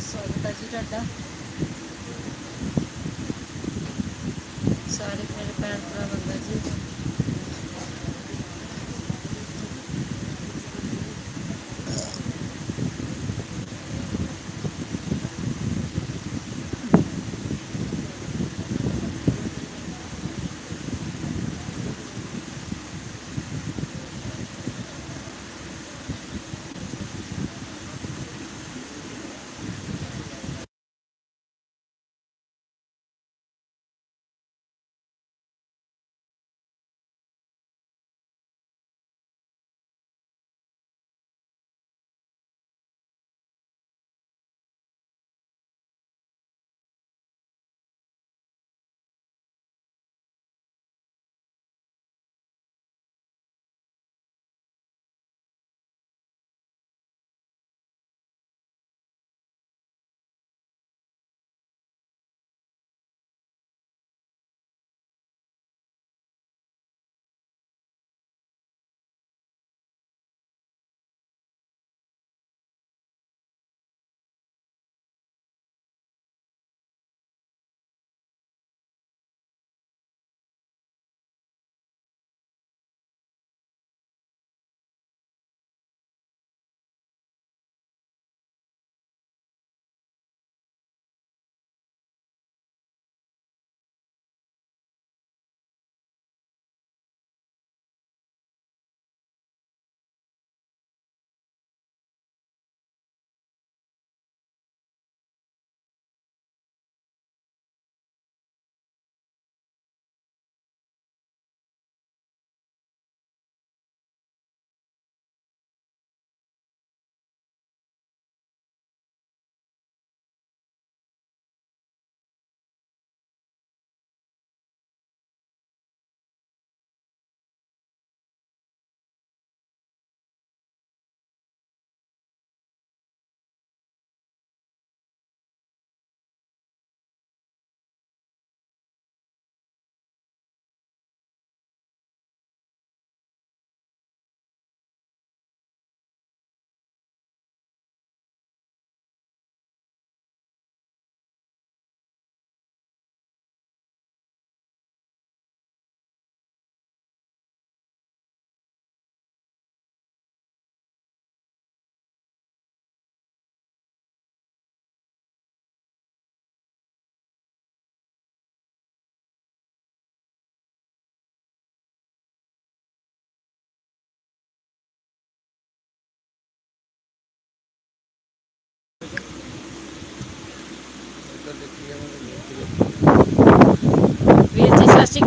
ਸਵਾਗਤ ਹੈ ਜੀ ਤੁਹਾਡਾ। ਸਾਰੇ ਮੇਰੇ ਭੈਣ ਭਰਾ ਬੰਦਾ ਜੀ।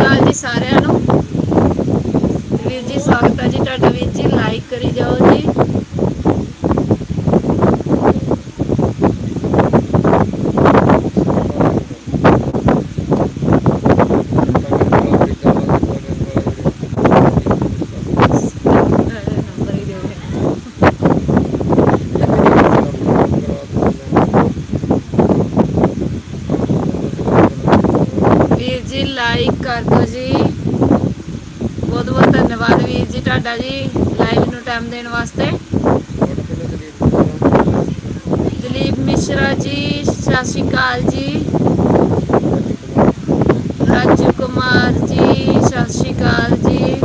ਅਕਾਲ ਜੀ ਸਾਰਿਆਂ ਨੂੰ। ਵੀਰ ਜੀ, ਸਵਾਗਤ ਹੈ ਜੀ ਤੁਹਾਡਾ। ਵੀਰ ਜੀ ਲਾਈਕ ਕਰੀ ਜਾਓ ਜੀ ਨੰਬਰ ਹੀ ਦਿਓ ਵੀਰ ਜੀ ਲਾਈਕ ਕਰ ਦਿਓ ਜੀ ਬਹੁਤ ਬਹੁਤ ਧੰਨਵਾਦ ਵੀਰ ਜੀ ਤੁਹਾਡਾ ਜੀ ਲਾਈਵ ਨੂੰ ਟਾਈਮ ਦੇਣ ਵਾਸਤੇ। ਦਲੀਪ ਮਿਸ਼ਰਾ ਜੀ, ਸਤਿ ਸ਼੍ਰੀ ਅਕਾਲ ਜੀ ਰਾਜੂ ਕੁਮਾਰ ਜੀ ਸਤਿ ਸ਼੍ਰੀ ਅਕਾਲ ਜੀ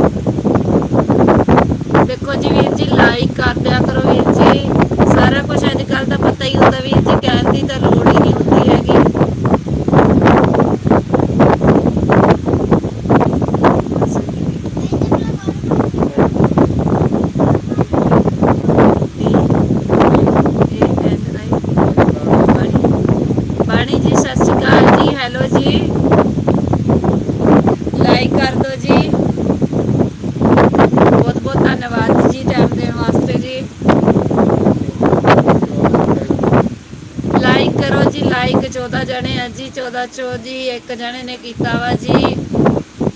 ਦੇਖੋ ਜੀ ਵੀਰ ਜੀ ਲਾਈਕ ਕਰ ਦਿਆ ਕਰੋ ਵੀਰ ਜੀ ਸਾਰਾ ਕੁਝ ਅੱਜ ਕੱਲ ਤਾਂ ਪਤਾ ਹੀ ਹੁੰਦਾ ਵੀਰ ਜੀ ਕਹਿਣ ਦੀ ਤਾਂ ਲੋੜ ਹੀ ਨਹੀਂ ਹੁੰਦੀ ਹੈਗੀ ਬਾਣੀ ਜੀ ਸਤਿ ਸ਼੍ਰੀ ਅਕਾਲ ਜੀ ਹੈਲੋ ਜੀ ਲਾਈਕ ਕਰ ਦਿਓ ਜੀ ਬਹੁਤ ਬਹੁਤ ਧੰਨਵਾਦ ਜੀ ਟਾਈਮ ਦੇਣ ਵਾਸਤੇ ਜੀ ਲਾਈਕ ਕਰੋ ਜੀ ਲਾਈਕ 14 ਜਣੇ ਆ ਜੀ 14 ਚੋ ਜੀ, ਇੱਕ ਜਣੇ ਨੇ ਕੀਤਾ ਵਾ ਜੀ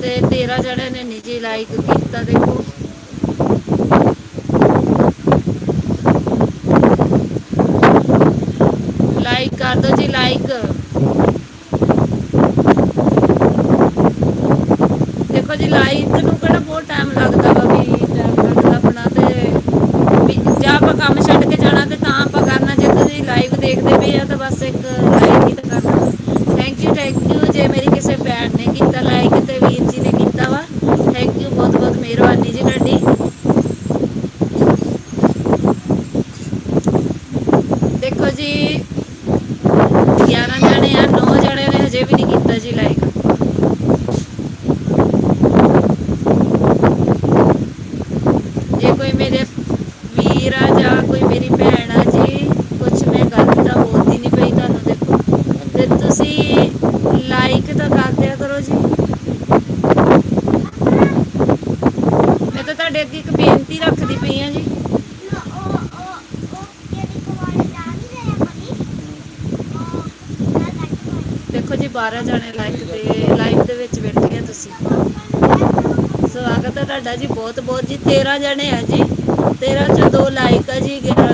ਤੇ 13 ਜਣੇ ਨੇ ਨਹੀਂ ਲਾਈਕ ਕੀਤਾ, ਦੇਖੋ। ਲਾਈਕ ਕਰ ਦਿਓ ਜੀ, ਲਾਈਕ। ਦੇਖੋ ਜੀ, ਲਾਈਕ ਨੂੰ ਕਿਹੜਾ ਬਹੁਤ ਟਾਈਮ ਲੱਗਦਾ ਵਾ ਵੀ ਟਾਈਮ ਲੱਗਦਾ ਆਪਣਾ ਤੇ ਜਾਂ ਆਪਾਂ ਕੰਮ ਛੱਡ ਕੇ ਜਾਣਾ ਤੇ ਤਾਂ ਆਪਾਂ ਕਰਨਾ, ਜੇ ਤੁਸੀਂ ਲਾਈਵ ਦੇਖਦੇ ਪਏ ਆ ਤਾਂ ਬਸ ਇਹ ਵੀ ਨਹੀਂ ਕੀਤਾ ਜੀ ਲਾਈਕ। ਜੇ ਕੋਈ ਮੇਰੇ ਵੀਰ ਆ ਜਾਂ ਕੋਈ ਮੇਰੀ ਭੈਣ ਆ ਜੀ ਕੁਝ ਮੈਂ ਗੱਲ ਤਾਂ ਬੋਲਦੀ ਨਹੀਂ ਪਈ ਤੁਹਾਨੂੰ ਦੇਖੋ। ਤੇ ਤੁਸੀਂ ਲਾਈਕ ਤਾਂ ਕਰ ਦਿਆ ਕਰੋ ਜੀ ਮੈਂ ਤਾਂ ਤੁਹਾਡੇ ਅੱਗੇ ਇੱਕ ਬੇਨਤੀ ਰੱਖਦੀ ਪਈ ਆ ਜੀ ਦੇਖੋ ਜੀ 12 ਜਣੇ ਲਾਈਕ ਤੇ ਲਾਈਵ ਦੇ ਵਿੱਚ ਬੈਠੇ ਆ ਤੁਸੀਂ। ਸਵਾਗਤ ਹੈ ਤੁਹਾਡਾ ਜੀ ਬਹੁਤ ਬਹੁਤ ਜੀ। 13 ਜਣੇ ਆ ਜੀ। 13 ਚੋਂ ਦੋ ਲਾਈਕ ਆ ਜੀ 11